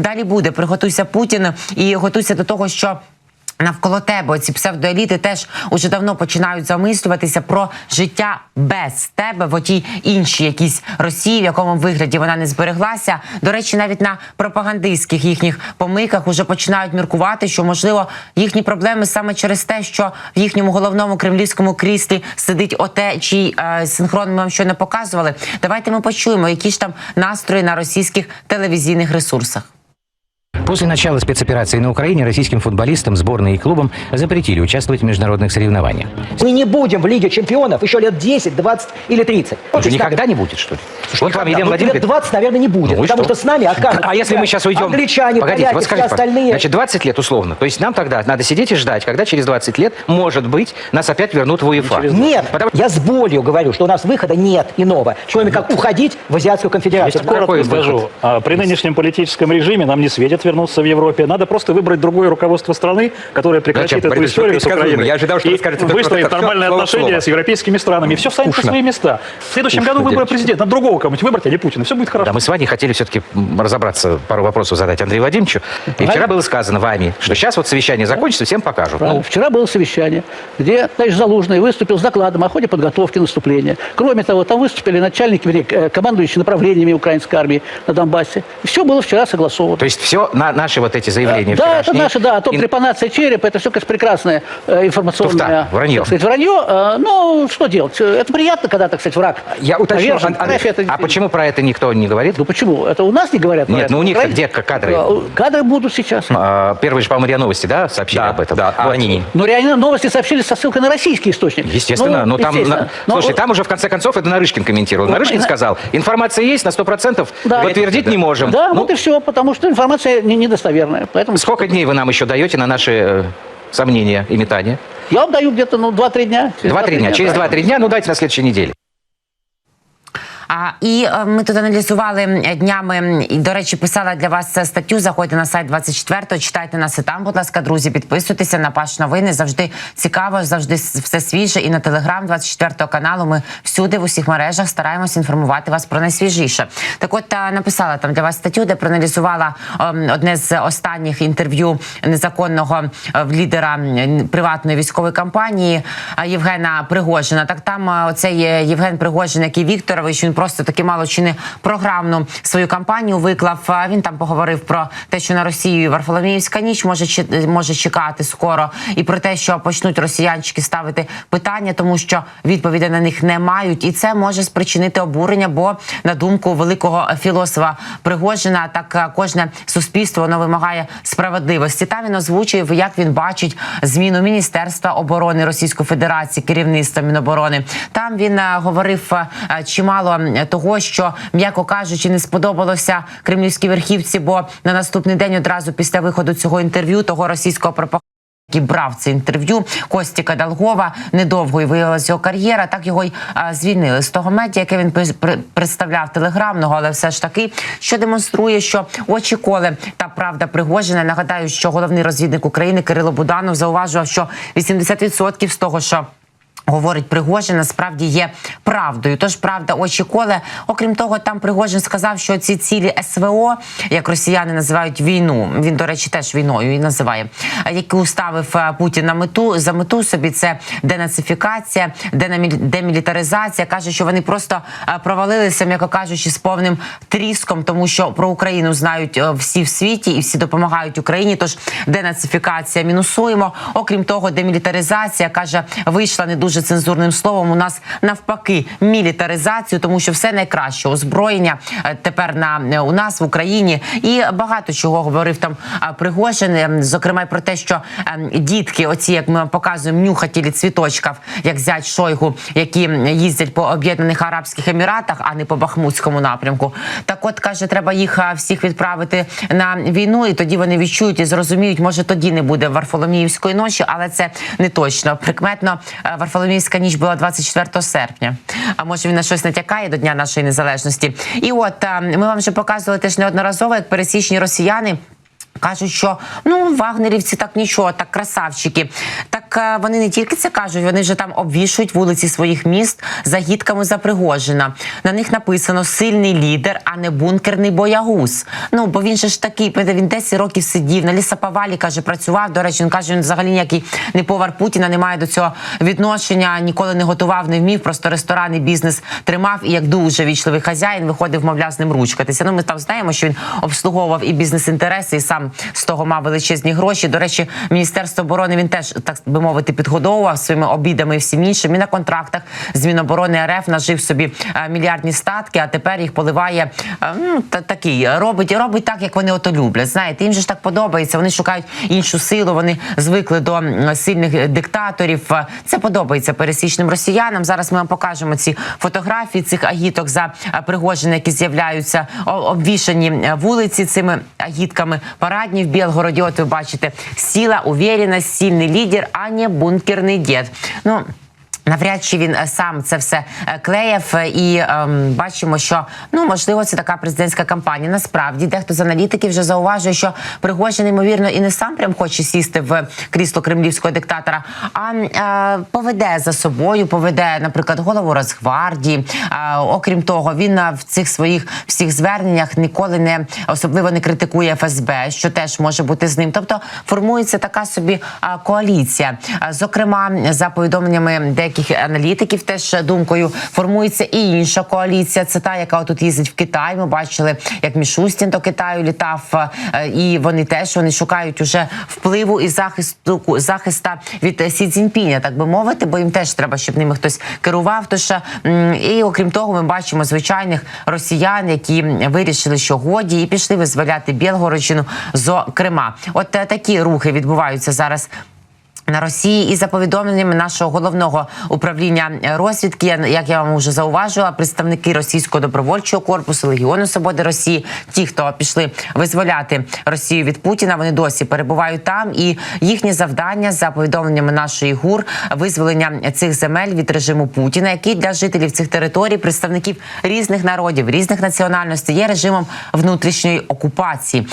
далі буде. Приготуйся Путін і готуйся до того, що. Навколо тебе ці псевдоеліти теж уже давно починають замислюватися про життя без тебе в отій іншій якійсь Росії, в якому вигляді вона не збереглася. До речі, навіть на пропагандистських їхніх помийках уже починають міркувати, що можливо їхні проблеми саме через те, що в їхньому головному кремлівському кріслі сидить оте, чий е, синхрон ми вам щойно показували. Давайте ми почуємо, які ж там настрої на російських телевізійних ресурсах. После начала спецоперации на Украине российским футболистам, сборной и клубам запретили участвовать в международных соревнованиях. Мы не будем в Лиге чемпионов еще лет 10, 20 или 30. Уже То есть никогда не будет, что ли? Слушай, вот вам. Елена Ну, Владимировна лет говорит, 20, наверное, не будет. Ну потому что? что? с нами окажутся А если мы сейчас уйдем... англичане, Погодите, поляки, вот все скажите, пожалуйста, остальные. значит, 20 лет условно. То есть нам тогда надо сидеть и ждать, когда через 20 лет, может быть, нас опять вернут в УЕФА. Нет, Потому- я с болью говорю, что у нас выхода нет иного, кроме как уходить в Азиатскую конфедерацию. Какой Коротко скажу. А, При нынешнем политическом режиме нам не светит вернуться в Европе. Надо просто выбрать другое руководство страны, которое прекратит Зачем? эту Борис, историю с. Украиной. Я ожидал, что вы и скажете это выстроит как нормальные слово в отношения слово. с европейскими странами. И все встанет на свои места. В следующем Скучно, году выборы девочки. президента. Надо другого кого-нибудь выбрать, а не Путина. Все будет хорошо. Да, мы с вами хотели все-таки разобраться, пару вопросов задать Андрею Вадимовичу. И вчера было сказано вами, что сейчас вот совещание закончится, всем покажут. Правильно. Ну, Вчера было совещание, где товарищ Залужный выступил с докладом о ходе подготовки наступления. Кроме того, там выступили начальники, э, командующие направлениями украинской армии на Донбассе. Все было вчера согласовано. то есть все на наши вот эти заявления да, это наши, да, о том, Ин- трепанация черепа, это все, конечно, прекрасное э, информационное... Туфта, вранье. так сказать, вранье. Э, ну, что делать? Э, Это приятно, когда, так сказать, враг Я уточню. Ан- Фотография это- а почему про это никто не говорит? Ну, почему? Это у нас не говорят? Нет, ну у Украине? где кадры? Э, Кадры будут сейчас. А, Первые же, по-моему, РИА Новости, да, сообщили об этом? да. А Вот. они. Но реально новости сообщили со ссылкой на российский источник. Естественно, Ну, но там, естественно. на- Но- слушай, там уже в конце концов это Нарышкин комментировал. Ну, Нарышкин и- сказал, информация есть, на 100% Да. подтвердить не можем. Да, Ну, вот и все, потому что информация не- недостоверная. Поэтому сколько дней вы нам еще даете на наши э, сомнения и метания? я вам даю где-то ну, 2-3 дня. Через Два-три дня. Через да. два-три дня, ну дайте на следующей неделе. А і е, ми тут аналізували днями. І до речі, писала для вас е, статтю. Заходьте на сайт 24 читайте нас і там. Будь ласка, друзі, підписуйтеся на Паш новини. Завжди цікаво, завжди все свіже. І на телеграм 24 каналу. Ми всюди в усіх мережах стараємось інформувати вас про найсвіжіше. Так, от е, написала там для вас статтю, де проаналізувала одне з останніх інтерв'ю незаконного лідера приватної військової компанії Євгена Пригожина. Так там оцей Євген Пригожин, який Вікторович, він просто таки мало чи не програмну свою кампанію виклав. Він там поговорив про те, що на Росію Варфоломіївська ніч може може чекати скоро, і про те, що почнуть росіянчики ставити питання, тому що відповіді на них не мають, і це може спричинити обурення. Бо на думку великого філософа Пригожина, так е, кожне суспільство воно вимагає справедливості. Там він озвучив, як він бачить зміну міністерства оборони Російської Федерації, керівництва Міноборони. Там він е, говорив е, чимало того, що м'яко кажучи, не сподобалося кремлівській верхівці, бо на наступний день одразу після виходу цього інтерв'ю того російського пропаганда який брав це інтерв'ю Костіка Долгова. Недовго і виявилася його кар'єра. Так його й а, звільнили з того медіа, яке він представляв телеграмного, але все ж таки, що демонструє, що очі коле та правда Пригожина. Нагадаю, що головний розвідник України Кирило Буданов зауважував, що 80% з того, що Говорить Пригожин, насправді є правдою. Тож правда, очі коле. Окрім того, там Пригожин сказав, що ці цілі СВО, як росіяни називають війну, він до речі теж війною і називає, які уставив е, Путін на мету за мету собі. Це денацифікація, демілітаризація. каже, що вони просто е, провалилися, м'яко кажучи, з повним тріском, тому що про Україну знають е, всі в світі і всі допомагають Україні. Тож денацифікація мінусуємо. Окрім того, демілітаризація каже, вийшла не дуже цензурним словом. У нас навпаки мілітаризацію, тому що все найкраще озброєння е, тепер на е, у нас в Україні. І багато чого говорив там е, Пригожин, е, зокрема про те, що е, дітки, оці як ми вам показуємо, нюхателі цвіточків, як зять Шойгу, які їздять по об'єднаних арабських еміратах, а не по Бахмутському напрямку. Так, от каже, треба їх всіх відправити на війну, і тоді вони відчують і зрозуміють, може тоді не буде Варфоломіївської ночі, але це не точно. Прикметно е, Варфоломіївська ніч була 24 серпня. А може він на щось натякає до Дня нашої незалежності. І от е, ми вам вже показували теж неодноразово, як пересічні росіяни. Кажуть, що ну вагнерівці так нічого, так красавчики. Так е, вони не тільки це кажуть, вони вже там обвішують вулиці своїх міст загідками за Пригожина. На них написано сильний лідер, а не бункерний боягуз. Ну бо він же ж такий, він 10 років сидів на лісоповалі, каже, працював. До речі, він каже, він взагалі ніякий не повар Путіна, не має до цього відношення, ніколи не готував, не вмів. Просто ресторанний бізнес тримав і як дуже вічливий хазяїн виходив, мовляв, з ним ручкатися. Ну ми там знаємо, що він обслуговував і бізнес-інтереси, і сам з того мав величезні гроші. До речі, міністерство оборони він теж так би мовити підгодовував своїми обідами і всім іншим. І на контрактах з Міноборони РФ нажив собі е, мільярдні статки, а тепер їх поливає е, ну, та, такий робить робить так, як вони ото люблять. Знаєте, їм же ж так подобається. Вони шукають іншу силу. Вони звикли до сильних диктаторів. Е, Це подобається пересічним росіянам. Зараз ми вам покажемо ці фотографії цих агіток за Пригожина, які з'являються обвішані вулиці цими агітками. Парадні в Білгороді. От ви бачите, сіла, уверена, сильний лідер, а не бункерний дід. Ну. Навряд чи він е, сам це все е, клеїв, е, і ем, бачимо, що ну можливо це така президентська кампанія. Насправді дехто з аналітиків вже зауважує, що Пригожин, ймовірно, і не сам прям хоче сісти в крісло кремлівського диктатора, а е, поведе за собою, поведе, наприклад, голову Росгвардії. Е, окрім того, він в цих своїх всіх зверненнях ніколи не особливо не критикує ФСБ, що теж може бути з ним. Тобто формується така собі коаліція. Зокрема, за повідомленнями деяких аналітиків, теж думкою формується і інша коаліція. Це та, яка тут їздить в Китай. Ми бачили, як Мішустін до Китаю літав, е, і вони теж вони шукають уже впливу і захисту захиста від е, Сі Цзіньпіня, так би мовити, бо їм теж треба, щоб ними хтось керував. Тож і окрім того, ми бачимо звичайних росіян, які вирішили, що годі, і пішли визволяти Білгородщину з Крима. От е, такі рухи відбуваються зараз. На Росії і за повідомленнями нашого головного управління розвідки, як я вам вже зауважила, представники російського добровольчого корпусу Легіону Свободи Росії, ті, хто пішли визволяти Росію від Путіна, вони досі перебувають там. І їхнє завдання за повідомленнями нашої гур визволення цих земель від режиму Путіна, який для жителів цих територій, представників різних народів, різних національностей, є режимом внутрішньої окупації.